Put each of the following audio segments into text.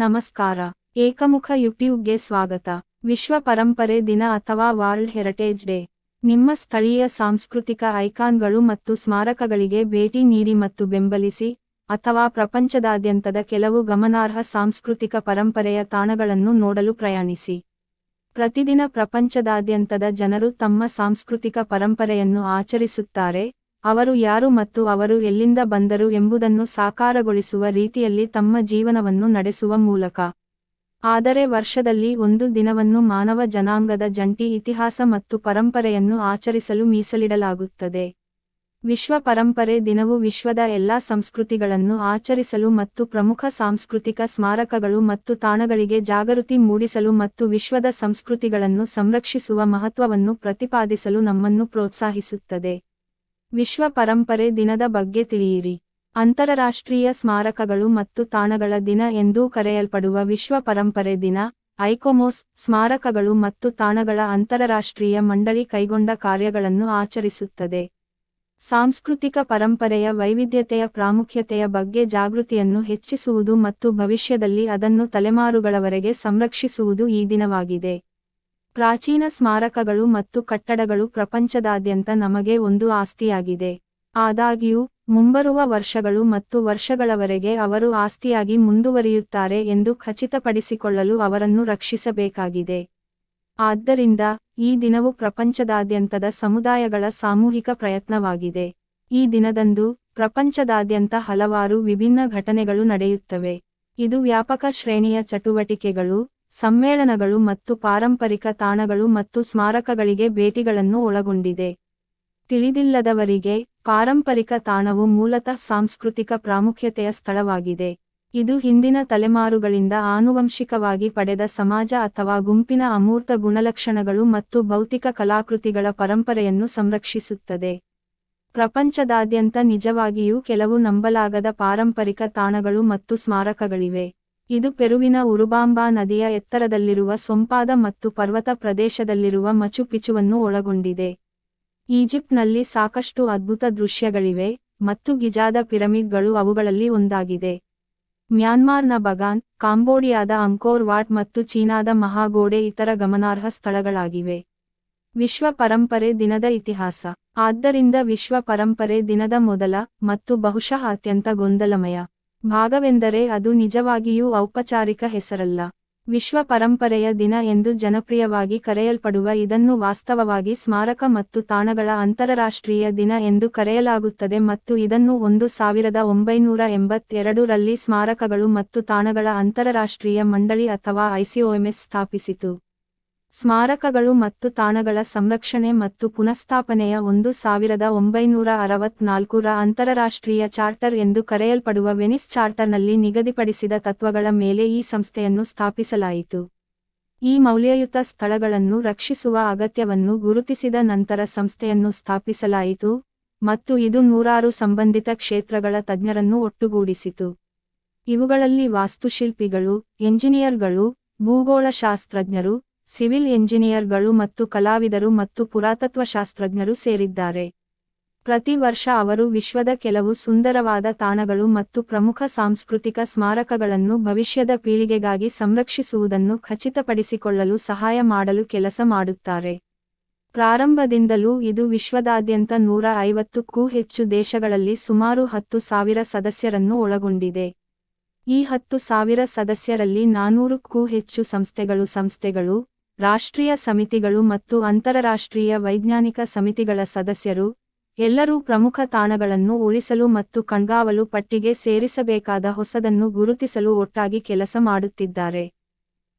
ನಮಸ್ಕಾರ. ಏಕಮುಖ ಯೂಟ್ಯೂಬ್ಗೆ ಸ್ವಾಗತ. ವಿಶ್ವ ಪರಂಪರೆ ದಿನ ಅಥವಾ ವರ್ಲ್ಡ್ ಹೆರಿಟೇಜ್ ಡೇ. ನಿಮ್ಮ ಸ್ಥಳೀಯ ಸಾಂಸ್ಕೃತಿಕ ಐಕಾನ್ಗಳು ಮತ್ತು ಸ್ಮಾರಕಗಳಿಗೆ ಭೇಟಿ ನೀಡಿ ಮತ್ತು ಬೆಂಬಲಿಸಿ, ಅಥವಾ ಪ್ರಪಂಚದಾದ್ಯಂತದ ಕೆಲವು ಗಮನಾರ್ಹ ಸಾಂಸ್ಕೃತಿಕ ಪರಂಪರೆಯ ತಾಣಗಳನ್ನು ನೋಡಲು ಪ್ರಯಾಣಿಸಿ. ಪ್ರತಿದಿನ ಪ್ರಪಂಚದಾದ್ಯಂತದ ಜನರು ತಮ್ಮ ಸಾಂಸ್ಕೃತಿಕ ಪರಂಪರೆಯನ್ನು ಆಚರಿಸುತ್ತಾರೆ ಅವರು ಯಾರು ಮತ್ತು ಅವರು ಎಲ್ಲಿಂದ ಬಂದರು ಎಂಬುದನ್ನು ಸಾಕಾರಗೊಳಿಸುವ ರೀತಿಯಲ್ಲಿ ತಮ್ಮ ಜೀವನವನ್ನು ನಡೆಸುವ ಮೂಲಕ. ಆದರೆ ವರ್ಷದಲ್ಲಿ ಒಂದು ದಿನವನ್ನು ಮಾನವ ಜನಾಂಗದ ಜಂಟಿ ಇತಿಹಾಸ ಮತ್ತು ಪರಂಪರೆಯನ್ನು ಆಚರಿಸಲು ಮೀಸಲಿಡಲಾಗುತ್ತದೆ. ವಿಶ್ವ ಪರಂಪರೆ ದಿನವು ವಿಶ್ವದ ಎಲ್ಲಾ ಸಂಸ್ಕೃತಿಗಳನ್ನು ಆಚರಿಸಲು ಮತ್ತು ಪ್ರಮುಖ ಸಾಂಸ್ಕೃತಿಕ ಸ್ಮಾರಕಗಳು ಮತ್ತು ತಾಣಗಳಿಗೆ ಜಾಗೃತಿ ಮೂಡಿಸಲು ಮತ್ತು ವಿಶ್ವದ ಸಂಸ್ಕೃತಿಗಳನ್ನು ಸಂರಕ್ಷಿಸುವ ಮಹತ್ವವನ್ನು ಪ್ರತಿಪಾದಿಸಲು ನಮ್ಮನ್ನು ಪ್ರೋತ್ಸಾಹಿಸುತ್ತದೆ. ವಿಶ್ವ ಪರಂಪರೆ ದಿನದ ಬಗ್ಗೆ ತಿಳಿಯಿರಿ. ಅಂತರರಾಷ್ಟ್ರೀಯ ಸ್ಮಾರಕಗಳು ಮತ್ತು ತಾಣಗಳ ದಿನ ಎಂದೂ ಕರೆಯಲ್ಪಡುವ ವಿಶ್ವ ಪರಂಪರೆ ದಿನ, ಐಕೋಮೋಸ್, ಸ್ಮಾರಕಗಳು ಮತ್ತು ತಾಣಗಳ ಅಂತರರಾಷ್ಟ್ರೀಯ ಮಂಡಳಿ ಕೈಗೊಂಡ ಕಾರ್ಯಗಳನ್ನು ಆಚರಿಸುತ್ತದೆ. ಸಾಂಸ್ಕೃತಿಕ ಪರಂಪರೆಯ ವೈವಿಧ್ಯತೆಯ ಪ್ರಾಮುಖ್ಯತೆಯ ಬಗ್ಗೆ ಜಾಗೃತಿಯನ್ನು ಹೆಚ್ಚಿಸುವುದು ಮತ್ತು ಭವಿಷ್ಯದಲ್ಲಿ ಅದನ್ನು ತಲೆಮಾರುಗಳವರೆಗೆ ಸಂರಕ್ಷಿಸುವುದು ಈ ದಿನವಾಗಿದೆ. ಪ್ರಾಚೀನ ಸ್ಮಾರಕಗಳು ಮತ್ತು ಕಟ್ಟಡಗಳು ಪ್ರಪಂಚದಾದ್ಯಂತ ನಮಗೆ ಒಂದು ಆಸ್ತಿಯಾಗಿದೆ. ಆದಾಗ್ಯೂ, ಮುಂಬರುವ ವರ್ಷಗಳು ಮತ್ತು ವರ್ಷಗಳವರೆಗೆ ಅವರು ಆಸ್ತಿಯಾಗಿ ಮುಂದುವರಿಯುತ್ತಾರೆ ಎಂದು ಖಚಿತಪಡಿಸಿಕೊಳ್ಳಲು ಅವರನ್ನು ರಕ್ಷಿಸಬೇಕಾಗಿದೆ. ಆದ್ದರಿಂದ, ಈ ದಿನವು ಪ್ರಪಂಚದಾದ್ಯಂತದ ಸಮುದಾಯಗಳ ಸಾಮೂಹಿಕ ಪ್ರಯತ್ನವಾಗಿದೆ. ಈ ದಿನದಂದು, ಪ್ರಪಂಚದಾದ್ಯಂತ ಹಲವಾರು ವಿಭಿನ್ನ ಘಟನೆಗಳು ನಡೆಯುತ್ತವೆ. ಇದು ವ್ಯಾಪಕ ಶ್ರೇಣಿಯ ಚಟುವಟಿಕೆಗಳು ಸಮ್ಮೇಳನಗಳು ಮತ್ತು ಪಾರಂಪರಿಕ ತಾಣಗಳು ಮತ್ತು ಸ್ಮಾರಕಗಳಿಗೆ ಭೇಟಿಗಳನ್ನು ಒಳಗೊಂಡಿದೆ. ತಿಳಿದಿಲ್ಲದವರಿಗೆ ಪಾರಂಪರಿಕ ತಾಣವು ಮೂಲತಃ ಸಾಂಸ್ಕೃತಿಕ ಪ್ರಾಮುಖ್ಯತೆಯ ಸ್ಥಳವಾಗಿದೆ. ಇದು ಹಿಂದಿನ ತಲೆಮಾರುಗಳಿಂದ ಆನುವಂಶಿಕವಾಗಿ ಪಡೆದ ಸಮಾಜ ಅಥವಾ ಗುಂಪಿನ ಅಮೂರ್ತ ಗುಣಲಕ್ಷಣಗಳು ಮತ್ತು ಭೌತಿಕ ಕಲಾಕೃತಿಗಳ ಪರಂಪರೆಯನ್ನು ಸಂರಕ್ಷಿಸುತ್ತದೆ. ಪ್ರಪಂಚದಾದ್ಯಂತ ನಿಜವಾಗಿಯೂ ಕೆಲವು ನಂಬಲಾಗದ ಪಾರಂಪರಿಕ ತಾಣಗಳು ಮತ್ತು ಸ್ಮಾರಕಗಳಿವೆ. ಇದು ಪೆರುವಿನ ಉರುಬಾಂಬಾ ನದಿಯ ಎತ್ತರದಲ್ಲಿರುವ ಸೊಂಪಾದ ಮತ್ತು ಪರ್ವತ ಪ್ರದೇಶದಲ್ಲಿರುವ ಮಚು ಪಿಚುವನ್ನು ಒಳಗೊಂಡಿದೆ. ಈಜಿಪ್ಟ್ನಲ್ಲಿ ಸಾಕಷ್ಟು ಅದ್ಭುತ ದೃಶ್ಯಗಳಿವೆ ಮತ್ತು ಗಿಜಾದ ಪಿರಮಿಡ್ಗಳು ಅವುಗಳಲ್ಲಿ ಒಂದಾಗಿದೆ. ಮ್ಯಾನ್ಮಾರ್ನ ಬಗಾನ್, ಕಾಂಬೋಡಿಯಾದ ಅಂಕೋರ್ ವಾಟ್ ಮತ್ತು ಚೀನಾದ ಮಹಾಗೋಡೆ ಇತರ ಗಮನಾರ್ಹ ಸ್ಥಳಗಳಾಗಿವೆ. ವಿಶ್ವ ಪರಂಪರೆ ದಿನದ ಇತಿಹಾಸ. ಆದ್ದರಿಂದ ವಿಶ್ವ ಪರಂಪರೆ ದಿನದ ಮೊದಲ ಮತ್ತು ಬಹುಶಃ ಅತ್ಯಂತ ಗೊಂದಲಮಯ. ಭಾಗವೆಂದರೆ ಅದು ನಿಜವಾಗಿಯೂ ಔಪಚಾರಿಕ ಹೆಸರಲ್ಲ. ವಿಶ್ವ ಪರಂಪರೆಯ ದಿನ ಎಂದು ಜನಪ್ರಿಯವಾಗಿ ಕರೆಯಲ್ಪಡುವ ಇದನ್ನು ವಾಸ್ತವವಾಗಿ ಸ್ಮಾರಕ ಮತ್ತು ತಾಣಗಳ ಅಂತಾರಾಷ್ಟ್ರೀಯ ದಿನ ಎಂದು ಕರೆಯಲಾಗುತ್ತದೆ ಮತ್ತು ಇದನ್ನು ಒಂದು ಸಾವಿರದ ಒಂಬೈನೂರ ಎಂಬತ್ತೆರಡು ರಲ್ಲಿ ಸ್ಮಾರಕಗಳು ಮತ್ತು ತಾಣಗಳ ಅಂತಾರಾಷ್ಟ್ರೀಯ ಮಂಡಳಿ ಅಥವಾ ಐಸಿಒಎಂಎಸ್ ಸ್ಥಾಪಿಸಿತು. ಸ್ಮಾರಕಗಳು ಮತ್ತು ತಾಣಗಳ ಸಂರಕ್ಷಣೆ ಮತ್ತು ಪುನಃಸ್ಥಾಪನೆಯ ಒಂದು ಸಾವಿರದ ಒಂಬೈನೂರ ಅರವತ್ನಾಲ್ಕರ ಅಂತಾರಾಷ್ಟ್ರೀಯ ಚಾರ್ಟರ್ ಎಂದು ಕರೆಯಲ್ಪಡುವ ವೆನಿಸ್ ಚಾರ್ಟರ್ನಲ್ಲಿ ನಿಗದಿಪಡಿಸಿದ ತತ್ವಗಳ ಮೇಲೆ ಈ ಸಂಸ್ಥೆಯನ್ನು ಸ್ಥಾಪಿಸಲಾಯಿತು. ಈ ಮೌಲ್ಯಯುತ ಸ್ಥಳಗಳನ್ನು ರಕ್ಷಿಸುವ ಅಗತ್ಯವನ್ನು ಗುರುತಿಸಿದ ನಂತರ ಸಂಸ್ಥೆಯನ್ನು ಸ್ಥಾಪಿಸಲಾಯಿತು ಮತ್ತು ಇದು ನೂರಾರು ಸಂಬಂಧಿತ ಕ್ಷೇತ್ರಗಳ ತಜ್ಞರನ್ನು ಒಟ್ಟುಗೂಡಿಸಿತು. ಇವುಗಳಲ್ಲಿ ವಾಸ್ತುಶಿಲ್ಪಿಗಳು, ಎಂಜಿನಿಯರ್ಗಳು, ಭೂಗೋಳಶಾಸ್ತ್ರಜ್ಞರು ಸಿವಿಲ್ ಎಂಜಿನಿಯರ್ಗಳು ಮತ್ತು ಕಲಾವಿದರು ಮತ್ತು ಪುರಾತತ್ವಶಾಸ್ತ್ರಜ್ಞರು ಸೇರಿದ್ದಾರೆ. ಪ್ರತಿ ವರ್ಷ ಅವರು ವಿಶ್ವದ ಕೆಲವು ಸುಂದರವಾದ ತಾಣಗಳು ಮತ್ತು ಪ್ರಮುಖ ಸಾಂಸ್ಕೃತಿಕ ಸ್ಮಾರಕಗಳನ್ನು ಭವಿಷ್ಯದ ಪೀಳಿಗೆಗಾಗಿ ಸಂರಕ್ಷಿಸುವುದನ್ನು ಖಚಿತಪಡಿಸಿಕೊಳ್ಳಲು ಸಹಾಯ ಮಾಡಲು ಕೆಲಸ ಮಾಡುತ್ತಾರೆ. ಪ್ರಾರಂಭದಿಂದಲೂ ಇದು ವಿಶ್ವದಾದ್ಯಂತ ನೂರ ಐವತ್ತಕ್ಕೂ ಹೆಚ್ಚು ದೇಶಗಳಲ್ಲಿ ಸುಮಾರು ಹತ್ತು ಸಾವಿರ ಸದಸ್ಯರನ್ನು ಒಳಗೊಂಡಿದೆ. ಈ ಹತ್ತು ಸಾವಿರ ಸದಸ್ಯರಲ್ಲಿ ನಾನೂರಕ್ಕೂ ಹೆಚ್ಚು ಸಂಸ್ಥೆಗಳು ಸಂಸ್ಥೆಗಳು ರಾಷ್ಟ್ರೀಯ ಸಮಿತಿಗಳು ಮತ್ತು ಅಂತಾರಾಷ್ಟ್ರೀಯ ವೈಜ್ಞಾನಿಕ ಸಮಿತಿಗಳ ಸದಸ್ಯರು ಎಲ್ಲರೂ ಪ್ರಮುಖ ತಾಣಗಳನ್ನು ಉಳಿಸಲು ಮತ್ತು ಕಣ್ಗಾವಲು ಪಟ್ಟಿಗೆ ಸೇರಿಸಬೇಕಾದ ಹೊಸದನ್ನು ಗುರುತಿಸಲು ಒಟ್ಟಾಗಿ ಕೆಲಸ ಮಾಡುತ್ತಿದ್ದಾರೆ.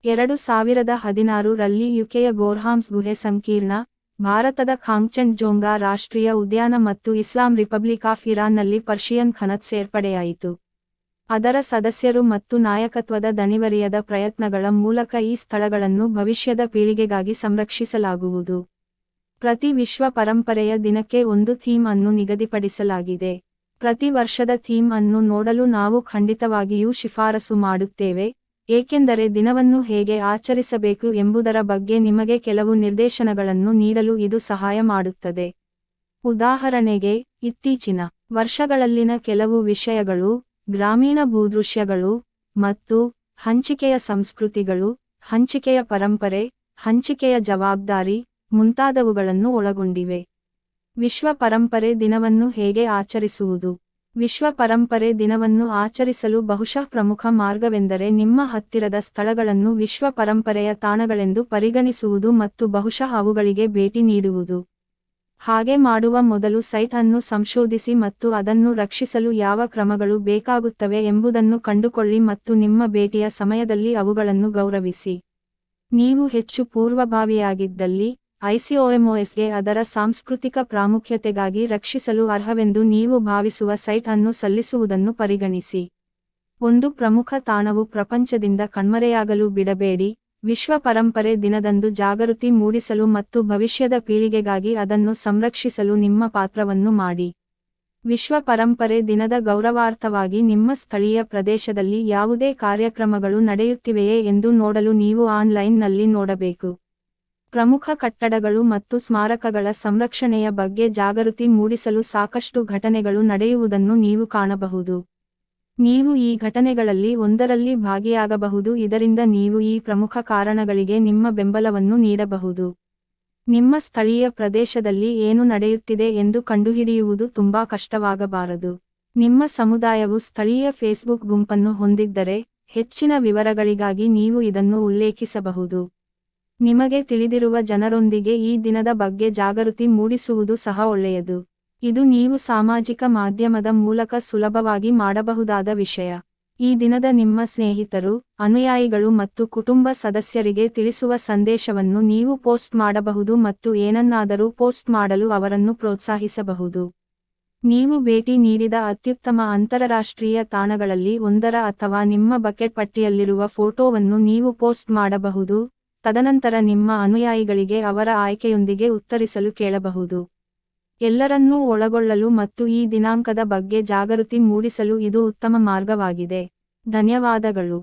ಎರಡು ಸಾವಿರದ ಹದಿನಾರು ರಲ್ಲಿ ಯುಕೆಯ ಗೋರ್ಹಾಮ್ಸ್ ಗುಹೆ ಸಂಕೀರ್ಣ, ಭಾರತದ ಖಾಂಗ್ಚೆಂಗ್ಜೋಂಗಾ ರಾಷ್ಟ್ರೀಯ ಉದ್ಯಾನ ಮತ್ತು ಇಸ್ಲಾಂ ರಿಪಬ್ಲಿಕ್ ಆಫ್ ಇರಾನ್ನಲ್ಲಿ ಪರ್ಷಿಯನ್ ಖನತ್ ಸೇರ್ಪಡೆಯಾಯಿತು. ಅದರ ಸದಸ್ಯರು ಮತ್ತು ನಾಯಕತ್ವದ ದಣಿವರಿಯದ ಪ್ರಯತ್ನಗಳ ಮೂಲಕ ಈ ಸ್ಥಳಗಳನ್ನು ಭವಿಷ್ಯದ ಪೀಳಿಗೆಗಾಗಿ ಸಂರಕ್ಷಿಸಲಾಗುವುದು. ಪ್ರತಿ ವಿಶ್ವ ಪರಂಪರೆಯ ದಿನಕ್ಕೆ ಒಂದು ಥೀಮ್ ಅನ್ನು ನಿಗದಿಪಡಿಸಲಾಗಿದೆ. ಪ್ರತಿ ವರ್ಷದ ಥೀಮ್ ಅನ್ನು ನೋಡಲು ನಾವು ಖಂಡಿತವಾಗಿಯೂ ಶಿಫಾರಸು ಮಾಡುತ್ತೇವೆ, ಏಕೆಂದರೆ ದಿನವನ್ನು ಹೇಗೆ ಆಚರಿಸಬೇಕು ಎಂಬುದರ ಬಗ್ಗೆ ನಿಮಗೆ ಕೆಲವು ನಿರ್ದೇಶನಗಳನ್ನು ನೀಡಲು ಇದು ಸಹಾಯ ಮಾಡುತ್ತದೆ. ಉದಾಹರಣೆಗೆ, ಇತ್ತೀಚಿನ ವರ್ಷಗಳಲ್ಲಿನ ಕೆಲವು ವಿಷಯಗಳು ಗ್ರಾಮೀಣ ಭೂದೃಶ್ಯಗಳು ಮತ್ತು ಹಂಚಿಕೆಯ ಸಂಸ್ಕೃತಿಗಳು, ಹಂಚಿಕೆಯ ಪರಂಪರೆ, ಹಂಚಿಕೆಯ ಜವಾಬ್ದಾರಿ ಮುಂತಾದವುಗಳನ್ನು ಒಳಗೊಂಡಿವೆ. ವಿಶ್ವ ಪರಂಪರೆ ದಿನವನ್ನು ಹೇಗೆ ಆಚರಿಸುವುದು? ವಿಶ್ವ ಪರಂಪರೆ ದಿನವನ್ನು ಆಚರಿಸಲು ಬಹುಶಃ ಪ್ರಮುಖ ಮಾರ್ಗವೆಂದರೆ ನಿಮ್ಮ ಹತ್ತಿರದ ಸ್ಥಳಗಳನ್ನು ವಿಶ್ವ ಪರಂಪರೆಯ ತಾಣಗಳೆಂದು ಪರಿಗಣಿಸುವುದು ಮತ್ತು ಬಹುಶಃ ಅವುಗಳಿಗೆ ಭೇಟಿ ನೀಡುವುದು. ಹಾಗೆ ಮಾಡುವ ಮೊದಲು ಸೈಟ್ ಅನ್ನು ಸಂಶೋಧಿಸಿ ಮತ್ತು ಅದನ್ನು ರಕ್ಷಿಸಲು ಯಾವ ಕ್ರಮಗಳು ಬೇಕಾಗುತ್ತವೆ ಎಂಬುದನ್ನು ಕಂಡುಕೊಳ್ಳಿ ಮತ್ತು ನಿಮ್ಮ ಭೇಟಿಯ ಸಮಯದಲ್ಲಿ ಅವುಗಳನ್ನು ಗೌರವಿಸಿ. ನೀವು ಹೆಚ್ಚು ಪೂರ್ವಭಾವಿಯಾಗಿದ್ದಲ್ಲಿ, ಐಸಿಒಎಂಒಎಸ್ಗೆ ಅದರ ಸಾಂಸ್ಕೃತಿಕ ಪ್ರಾಮುಖ್ಯತೆಗಾಗಿ ರಕ್ಷಿಸಲು ಅರ್ಹವೆಂದು ನೀವು ಭಾವಿಸುವ ಸೈಟ್ ಅನ್ನು ಸಲ್ಲಿಸುವುದನ್ನು ಪರಿಗಣಿಸಿ. ಒಂದು ಪ್ರಮುಖ ತಾಣವು ಪ್ರಪಂಚದಿಂದ ಕಣ್ಮರೆಯಾಗಲು ಬಿಡಬೇಡಿ. ವಿಶ್ವ ಪರಂಪರೆ ದಿನದಂದು ಜಾಗೃತಿ ಮೂಡಿಸಲು ಮತ್ತು ಭವಿಷ್ಯದ ಪೀಳಿಗೆಗಾಗಿ ಅದನ್ನು ಸಂರಕ್ಷಿಸಲು ನಿಮ್ಮ ಪಾತ್ರವನ್ನು ಮಾಡಿ. ವಿಶ್ವ ಪರಂಪರೆ ದಿನದ ಗೌರವಾರ್ಥವಾಗಿ ನಿಮ್ಮ ಸ್ಥಳೀಯ ಪ್ರದೇಶದಲ್ಲಿ ಯಾವುದೇ ಕಾರ್ಯಕ್ರಮಗಳು ನಡೆಯುತ್ತಿವೆಯೇ ಎಂದು ನೋಡಲು ನೀವು ಆನ್ಲೈನ್ನಲ್ಲಿ ನೋಡಬೇಕು. ಪ್ರಮುಖ ಕಟ್ಟಡಗಳು ಮತ್ತು ಸ್ಮಾರಕಗಳ ಸಂರಕ್ಷಣೆಯ ಬಗ್ಗೆ ಜಾಗೃತಿ ಮೂಡಿಸಲು ಸಾಕಷ್ಟು ಘಟನೆಗಳು ನಡೆಯುವುದನ್ನು ನೀವು ಕಾಣಬಹುದು. ನೀವು ಈ ಘಟನೆಗಳಲ್ಲಿ ಒಂದರಲ್ಲಿ ಭಾಗಿಯಾಗಬಹುದು. ಇದರಿಂದ ನೀವು ಈ ಪ್ರಮುಖ ಕಾರಣಗಳಿಗೆ ನಿಮ್ಮ ಬೆಂಬಲವನ್ನು ನೀಡಬಹುದು. ನಿಮ್ಮ ಸ್ಥಳೀಯ ಪ್ರದೇಶದಲ್ಲಿ ಏನು ನಡೆಯುತ್ತಿದೆ ಎಂದು ಕಂಡುಹಿಡಿಯುವುದು ತುಂಬಾ ಕಷ್ಟವಾಗಬಾರದು. ನಿಮ್ಮ ಸಮುದಾಯವು ಸ್ಥಳೀಯ ಫೇಸ್ಬುಕ್ ಗುಂಪನ್ನು ಹೊಂದಿದ್ದರೆ ಹೆಚ್ಚಿನ ವಿವರಗಳಿಗಾಗಿ ನೀವು ಇದನ್ನು ಉಲ್ಲೇಖಿಸಬಹುದು. ನಿಮಗೆ ತಿಳಿದಿರುವ ಜನರೊಂದಿಗೆ ಈ ದಿನದ ಬಗ್ಗೆ ಜಾಗೃತಿ ಮೂಡಿಸುವುದು ಸಹ ಒಳ್ಳೆಯದು. ಇದು ನೀವು ಸಾಮಾಜಿಕ ಮಾಧ್ಯಮದ ಮೂಲಕ ಸುಲಭವಾಗಿ ಮಾಡಬಹುದಾದ ವಿಷಯ. ಈ ದಿನದ ನಿಮ್ಮ ಸ್ನೇಹಿತರು, ಅನುಯಾಯಿಗಳು ಮತ್ತು ಕುಟುಂಬ ಸದಸ್ಯರಿಗೆ ತಿಳಿಸುವ ಸಂದೇಶವನ್ನು ನೀವು ಪೋಸ್ಟ್ ಮಾಡಬಹುದು ಮತ್ತು ಏನನ್ನಾದರೂ ಪೋಸ್ಟ್ ಮಾಡಲು ಅವರನ್ನು ಪ್ರೋತ್ಸಾಹಿಸಬಹುದು. ನೀವು ಭೇಟಿ ನೀಡಿದ ಅತ್ಯುತ್ತಮ ಅಂತಾರಾಷ್ಟ್ರೀಯ ತಾಣಗಳಲ್ಲಿ ಒಂದರ ಅಥವಾ ನಿಮ್ಮ ಬಕೆಟ್ ಪಟ್ಟಿಯಲ್ಲಿರುವ ಫೋಟೋವನ್ನು ನೀವು ಪೋಸ್ಟ್ ಮಾಡಬಹುದು, ತದನಂತರ ನಿಮ್ಮ ಅನುಯಾಯಿಗಳಿಗೆ ಅವರ ಆಯ್ಕೆಯೊಂದಿಗೆ ಉತ್ತರಿಸಲು ಕೇಳಬಹುದು. ಎಲ್ಲರನ್ನೂ ಒಳಗೊಳ್ಳಲು ಮತ್ತು ಈ ದಿನಾಂಕದ ಬಗ್ಗೆ ಜಾಗೃತಿ ಮೂಡಿಸಲು ಇದು ಉತ್ತಮ ಮಾರ್ಗವಾಗಿದೆ. ಧನ್ಯವಾದಗಳು.